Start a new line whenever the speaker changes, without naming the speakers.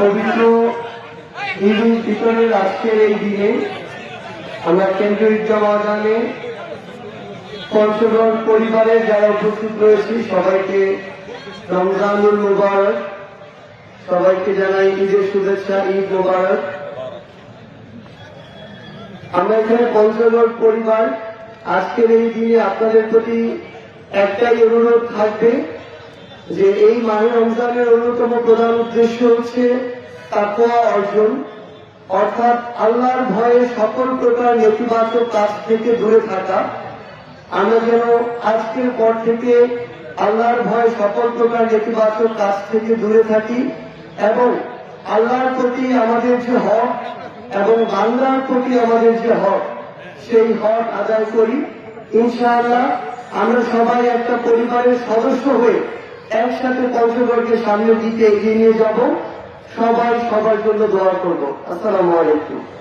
পবিত্র ঈদ ফিতরের আজকের এই দিনে আমরা কেন্দ্রীয় ময়দানে পঞ্চগড় পরিবারের যারা উপস্থিত রয়েছি, সবাইকে রমজানুল মুবারক, সবাইকে জানাই ঈদের শুভেচ্ছা, ঈদ মুবারক। আমরা এখানে পঞ্চগড় পরিবার, আজকের এই দিনে আপনাদের প্রতি একটাই অনুরোধ থাকবে যে এই মাহে রমজানের অন্যতম প্রধান উদ্দেশ্য হচ্ছে তাকওয়া অর্জন, অর্থাৎ আল্লাহর ভয়ে সকল প্রকার নেতিবাচক কাজ থেকে দূরে থাকা। আমরা যেন আজকের পর থেকে আল্লাহর ভয়ে সকল প্রকার নেতিবাচক কাজ থেকে দূরে থাকি এবং আল্লাহর প্রতি আমাদের যে হক এবং বাংলার প্রতি আমাদের যে হক, সেই হক আদায় করি। ইনশাআল্লাহ আমরা সবাই একটা পরিবারের সদস্য হয়ে একসাথে পঞ্চগড়কে সামনের দিকে এগিয়ে নিয়ে যাব। সবাই সবার জন্য দোয়া করব। আসসালামু আলাইকুম।